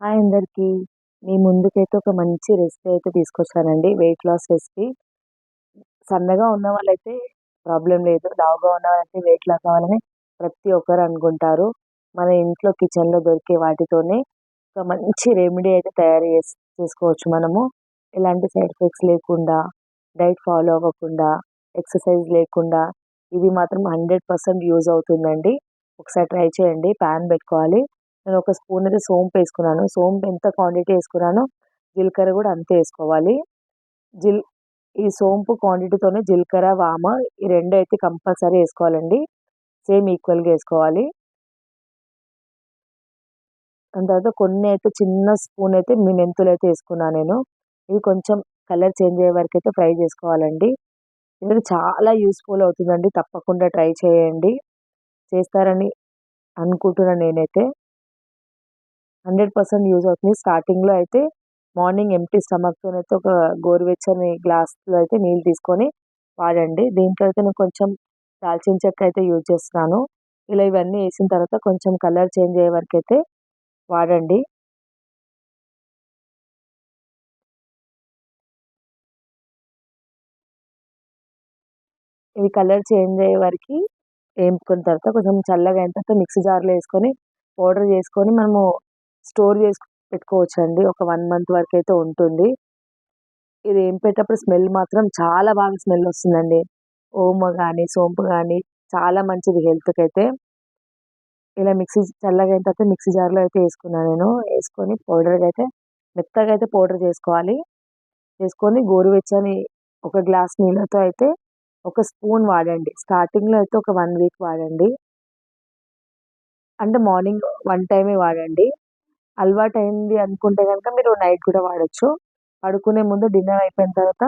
Hi అందరికీ. మీ ముందుకైతే ఒక మంచి రెసిపీ అయితే తీసుకొచ్చానండి వెయిట్ లాస్ రెసిపీ సన్నగా ఉన్న వాళ్ళైతే ప్రాబ్లం లేదు. లావుగా ఉన్న వాళ్ళైతే వెయిట్ లాస్ అవ్వాలని ప్రతి ఒక్కరు అనుకుంటారు. మన ఇంట్లో కిచెన్లో దొరికే వాటితోనే ఒక మంచి రెమెడీ అయితే తయారు చేసి చేసుకోవచ్చు మనము. ఎలాంటి సైడ్ ఎఫెక్ట్స్ లేకుండా డైట్ ఫాలో అవ్వకుండా ఎక్సర్సైజ్ లేకుండా ఇది మాత్రం హండ్రెడ్ పర్సెంట్ యూజ్ అవుతుందండి. ఒకసారి ట్రై చేయండి. ప్యాన్ పెట్టుకోవాలి. నేను ఒక స్పూన్ అయితే సోంపు వేసుకున్నాను. సోంపు ఎంత క్వాంటిటీ వేసుకున్నానో జీలకర్ర కూడా అంతే వేసుకోవాలి. జిల్ ఈ సోంపు క్వాంటిటీతోనే జీలకర్ర వామ ఈ రెండు అయితే కంపల్సరీ వేసుకోవాలండి. సేమ్ ఈక్వల్గా వేసుకోవాలి. దాని తర్వాత కొన్ని అయితే చిన్న స్పూన్ అయితే మీ మెంతులు అయితే వేసుకున్నాను నేను. ఇవి కొంచెం కలర్ చేంజ్ అయ్యే వరకు అయితే ఫ్రై చేసుకోవాలండి. ఇది చాలా యూస్ఫుల్ అవుతుందండి. తప్పకుండా ట్రై చేయండి. చేస్తారని అనుకుంటున్నాను నేనైతే. హండ్రెడ్ పర్సెంట్ యూజ్ అవుతుంది. స్టార్టింగ్లో అయితే మార్నింగ్ ఎంటీ స్టమక్తో అయితే ఒక గోరువెచ్చని గ్లాస్లో అయితే నీళ్ళు తీసుకొని వాడండి. దీంట్లో అయితే నేను కొంచెం దాల్చిన చెక్క అయితే యూజ్ చేస్తున్నాను. ఇలా ఇవన్నీ వేసిన తర్వాత కొంచెం కలర్ చేంజ్ అయ్యే వరకు అయితే వాడండి. ఇవి కలర్ చేంజ్ అయ్యే వరకు వేపుకున్న తర్వాత కొంచెం చల్లగా అయిన తర్వాత మిక్సీ జార్లో వేసుకొని పౌడర్ చేసుకొని మనము స్టోర్ చేసి పెట్టుకోవచ్చండి. ఒక వన్ మంత్ వరకు అయితే ఉంటుంది. ఇది ఏం పెట్టేటప్పుడు స్మెల్ మాత్రం చాలా బాగా స్మెల్ వస్తుందండి. ఓమ కానీ సోంపు కానీ చాలా మంచిది హెల్త్కి అయితే ఇలా మిక్సీ చల్లగా అయిన తర్వాత మిక్సీ జార్లో అయితే వేసుకున్నాను నేను. వేసుకొని పౌడర్గా అయితే మెత్తగా అయితే పౌడర్ చేసుకోవాలి. చేసుకొని గోరువెచ్చని ఒక గ్లాస్ నీళ్ళతో అయితే ఒక స్పూన్ వాడండి. స్టార్టింగ్లో అయితే ఒక వన్ వీక్ వాడండి. అంటే మార్నింగ్ వన్ టైమే వాడండి. అలవాటు అయింది అనుకుంటే కనుక మీరు నైట్ కూడా వాడచ్చు. పడుకునే ముందు డిన్నర్ అయిపోయిన తర్వాత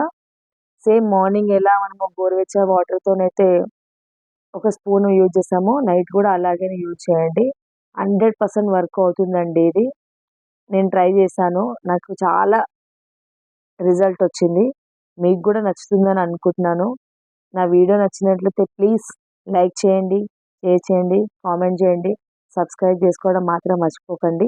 సేమ్ మార్నింగ్ ఎలా మనము గోరువెచ్చ వాటర్తోనైతే ఒక స్పూన్ యూజ్ చేసామో నైట్ కూడా అలాగే యూజ్ చేయండి. హండ్రెడ్ పర్సెంట్ వర్క్ అవుతుందండి ఇది. నేను ట్రై చేశాను. నాకు చాలా రిజల్ట్ వచ్చింది. మీకు కూడా నచ్చుతుందని అనుకుంటున్నాను. నా వీడియో నచ్చినట్లయితే ప్లీజ్ లైక్ చేయండి షేర్ చేయండి కామెంట్ చేయండి. సబ్స్క్రైబ్ చేసుకోవడం మాత్రం మర్చిపోకండి.